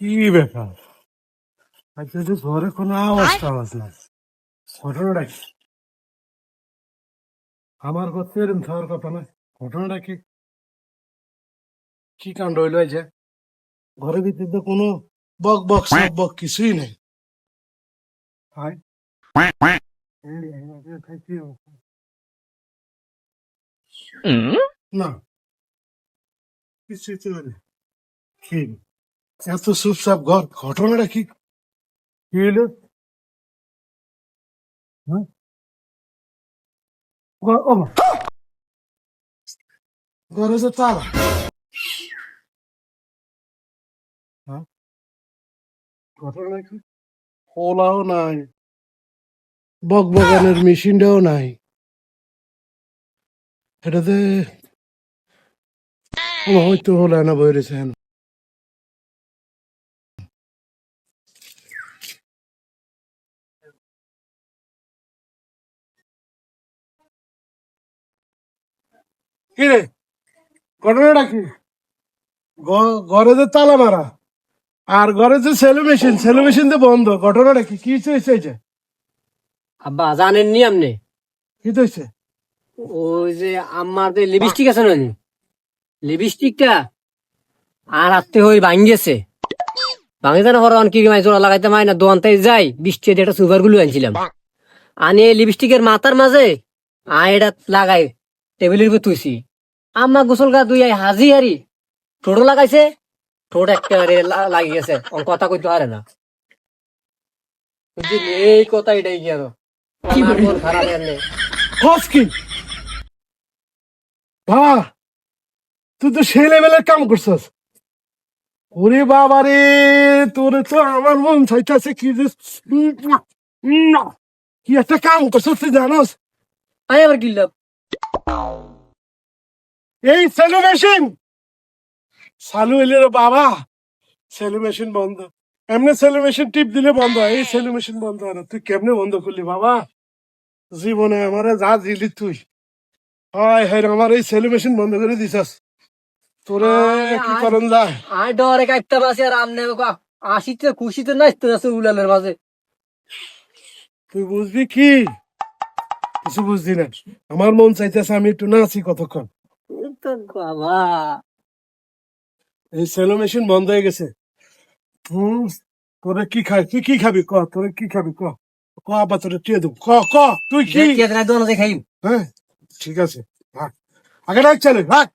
কি ব্যাপার? আজকে তো ঘরে কোনো আওয়াজ টাওয়াজ নাই? ঘটনাটা কি? আমার করতে কথা নয়। ঘটনাটা কি? কি কাণ্ড হইল যে? ঘরের ভিতরে তো কোনো বক বক সব বক কিছুই নেই। না। কিছুই তো নেই। এত চুপচাপ ঘর, ঘটনাটা কি? কি হ্যাঁ? হ্যাঁ? নাই। বক বগানের মেশিনটাও নাই। এটাতে হয়তো হলো না বই রয়েছে এখন কি রে? ঘটনাটা কি? ঘরে যে তালা মারা আর ঘরে যে সেলো মেশিন সেলো মেশিন তো বন্ধ ঘটনাটা কি? কি হয়েছে যে আব্বা জানেননি আপনি? কি হয়েছে ওই যে আমার যে লিপস্টিক আছে না লিপস্টিকটা আর হাতে হই ভাঙ্গেছে। ভাঙে জানা হরণ কি মাই জোড়া লাগাইতে মাই না দোয়ান্তাই যাই বৃষ্টি একটা সুগারগুলো আনছিলাম। আনি লিপস্টিকের মাথার মাঝে আ এটা লাগাই। টেবিলের উপর তুইছি আমার গোসল গা দুই হাজি হারি ঠোঁটো লাগাইছে ঠোঁট একেবারে লা- লাগি গেছে কথা কইতে পারে না এই কথা এটাই কি আরও খারাপ তুই তো সেই লেভেলের কাম করছস ওরে বাবা রে তোর তো আমার মন চাইতেছে কি যে। কি একটা কাম করছস তুই জানোস আমি আবার কিনলাম এই সেলো মেশিন। চালু হইলে বাবা সেলো মেশিন বন্ধ। এমনি সেলো মেশিন টিপ দিলে বন্ধ হয় এই সেলো মেশিন বন্ধ হয় না। তুই কেমনে বন্ধ করলি বাবা? জীবনে আমারে যা দিলি তুই। হয় হ্যাঁ আমার এই সেলো মেশিন বন্ধ করে দিছাস। তোরে কি আয়। করন যায়? আমি ডরে কাটতে পারছি আর আমনে আসিতে খুশিতে নাচতে আছে উলালের মাঝে। তুই বুঝবি কি? কিছু বুঝলি না। আমার মন চাইতেছে আমি একটু নাচি কতক্ষণ। বাবা। এই সেলো মেশিন বন্ধ হয়ে গেছে। হুম তোরে কি খাই তুই কি খাবি? ক তোরে কি খাবি? ক। ক আবার তোরে টিয়ে দেবো। ক ক তুই কি? কে হ্যাঁ ঠিক আছে রাখ। আগে রাখ চলে রাখ।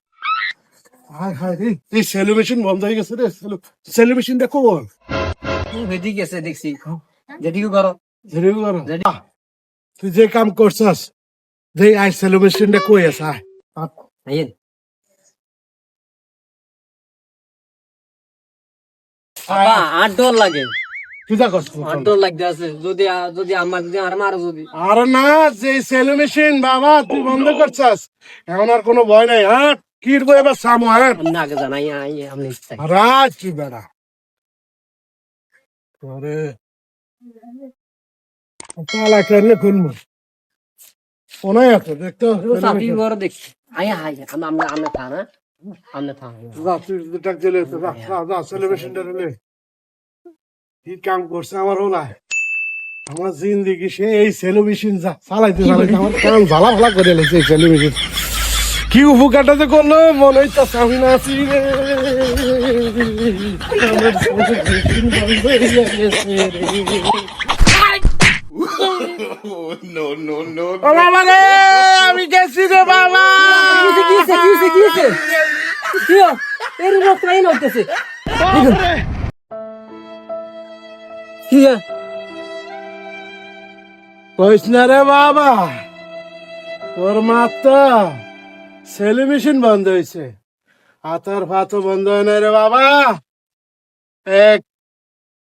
হায় হায় রে এই সেলো মেশিন বন্ধ হয়ে গেছে রে সেলো সেলো মেশিনটা কোন ভেদি গেছে দেখছি। যেদিকে করো। ধীরে কর? তুই যে কাম করছস যে আই সেলো মেশিনটা কই আছে আয়। আইন বাবা আট লাগে। তুই যা করছ আট লাগতে আছে যদি যদি আমার যদি আর মারো যদি। আর না যে সেলো মেশিন বাবা তুই বন্ধ করছস এখন আর কোনো ভয় নাই কিরবো এবার সামো আপনি আগে জানাই আই আপনি রাজ কি বেড়া। তোরে। তালা কেন খুলবো। কোনায় আছে দেখতো বড় দেখছি। আই হাই আমরা আমরা আমরা সেলিব্রেশনটা রে কি কাম করছে আমার আমার জিন্দিগি সে এই সেলিব্রেশন চালাইতে চালাইতে আমার কাম ঝালা ফালা করে লেছে এই সেলিব্রেশন কি উপকারটা যে করল? মনে হইতাছে আমি না আছি রে। হয়ে গেছে রে। ও বাবা রে আমি গেছি রে বাবা কিছে কিছে কিছে কিছে কিও এর রক্ত আইন হইতেছে কি কইস না রে বাবা তোর মাত্রা সেলি বন্ধ হয়েছে হাতার ফাতো বন্ধ হয় না রে বাবা এক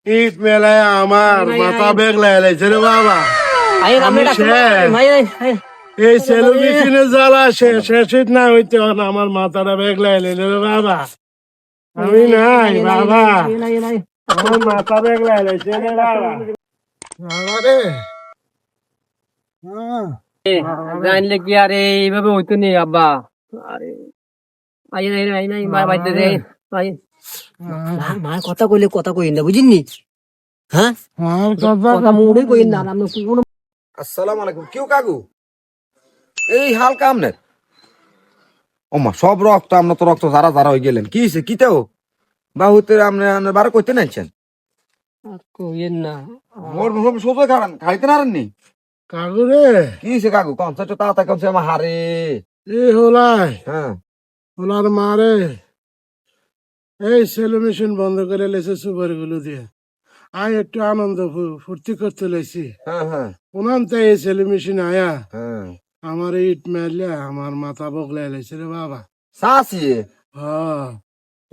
ইট মেলায় আমার মাথা নাই। বেগ লাইছে রে বাবা আমি এই সেলি মেশিনের জ্বালা শেষ না হইতে হয় না আমার মাথাটা বেগ লাইলে রে বাবা আমি নাই বাবা আমার মাথা বেগ লাইছে রে বাবা বাবা রে হ্যাঁ জানলে কি আরে এইভাবে হইতো নি আব্বা আরে আইন আইন মার বাইতে দে আইন মা- কথা কইলে কথা কইন না বুঝিনি হ্যাঁ কথা মুড়ে কইন না কোনো আসসালামু আলাইকুম। কেউ কাকু? এই হালকা আমনের ওমা সব রক্ত আমরা তো রক্ত যারা যারা হয়ে গেলেন। কি হয়েছে কিতেও বাহুতে আপনি বারো করতে নাইছেন? সোজা খাড়ান খাইতে নারেননি কাকুরে কি হয়েছে কাকু কনসার্ট আমার হারে এ হলাই। হ্যাঁ। মারে। এই সেলো মেশিন বন্ধ করে লেছে সুপারগুলো দিয়ে। আয় একটু আনন্দ ফুর্তি করতে লেছি হ্যাঁ হ্যাঁ। ওনান তাই সেলো মেশিন আয়া। হ্যাঁ। আমার ইট মারলে আমার মাথা বগলাই লেছে রে বাবা। সাসি? হ্যাঁ।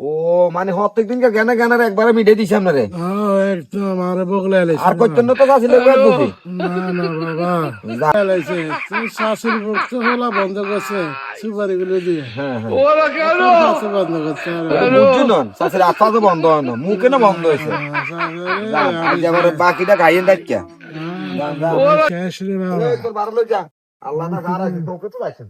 ও মানে প্রত্যেক দিনকে জ্ঞানে জ্ঞানের একবারে মিটে দিছি আপনারে হ্যাঁ একদম আমার বগলাই লেছে আর করতেন না তো সাসিলে বুঝি না না বাবা লেছে তুই শাশুড়ি ভক্ত হলা বন্ধ করছে সুপারি গুলো দিয়ে হ্যাঁ হ্যাঁ কাছে বন্ধ করতে হবে বুঝছি নন সাসিলে আত্মা তো বন্ধ হয় না মুখে না বন্ধ হয়েছে এবারে বাকিটা গাইয়েন দেখা শেষ রে বাবা তোর বারো লই যা আল্লাহ না সারা তোকে তো যাচ্ছেন